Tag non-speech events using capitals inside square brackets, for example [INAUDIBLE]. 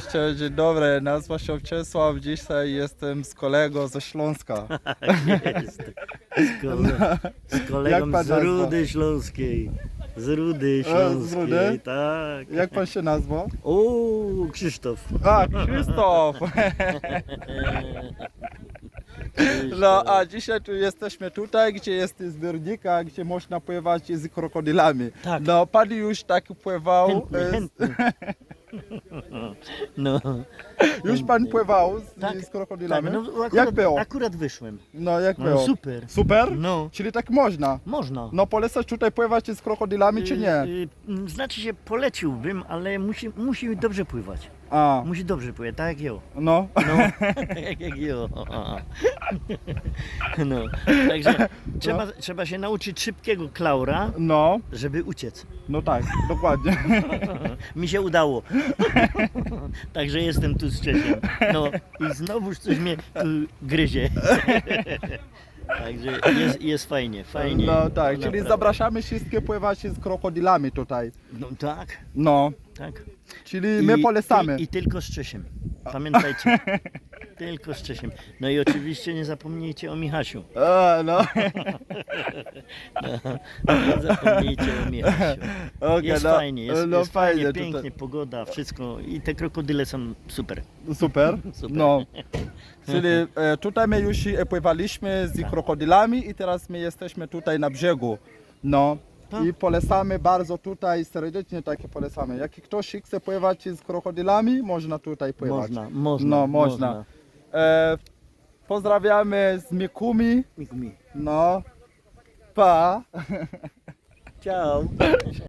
Cześć, dzień dobry, nazywam się Czesław, dzisiaj jestem z kolegą ze Śląska. [LAUGHS] Jest. Z, kole... z kolegą pan z nazwa? Rudy Śląskiej. Z Rudy z Śląskiej, Rudy? tak. Jak pan się nazywa? O, Krzysztof. A, Krzysztof! [LAUGHS] No, a dzisiaj tu jesteśmy tutaj, gdzie jest zbiornika, gdzie można pływać z krokodylami. Tak. No, pan już tak pływał, Chętny, e, chętny. [LAUGHS] No, już pan pływał z, tak, z tak, krokodylami? no akurat, jak było? akurat wyszłem. No, jak No, było? super. Super? No, Czyli tak można? można. No, polecasz tutaj pływać z krokodylami, czy nie? Y, y, Znaczy się poleciłbym, ale musi, musi dobrze pływać. A, Musi dobrze pływać, tak jak jo. no. No, [LAUGHS] tak jak jo. [LAUGHS] No, także trzeba, trzeba się nauczyć szybkiego klaura, No, żeby uciec. no tak, dokładnie. [LAUGHS] Mi się udało. Także jestem tu z Czesiem. No i znowuż coś mnie tu gryzie. Także jest, jest fajnie, fajnie. No tak, czyli Naprawdę. zapraszamy wszystkie pływacie z krokodylami tutaj. No tak, No, tak. czyli my polecamy. I, I tylko z Czesiem. Pamiętajcie. [LAUGHS] Tylko z Czesiem. No i oczywiście nie zapomnijcie o Michasiu. A, [LAUGHS] no, Nie zapomnijcie o Michasiu. okej, Jest no, fajnie, jest, no jest fajnie, tutaj. pięknie, pogoda, wszystko. I te krokodyle są super. Super. [LAUGHS] Super. No. Czyli e, tutaj my już e, pływaliśmy z Tak. krokodylami i teraz my jesteśmy tutaj na brzegu. No. Tak. I polecamy bardzo tutaj, serdecznie takie polecamy. Jak ktoś chce pływać z krokodylami, można tutaj pływać. Można, można. No, można. E, pozdrawiamy z Mikumi. Mikumi. No. Pa. Ciao. [LAUGHS]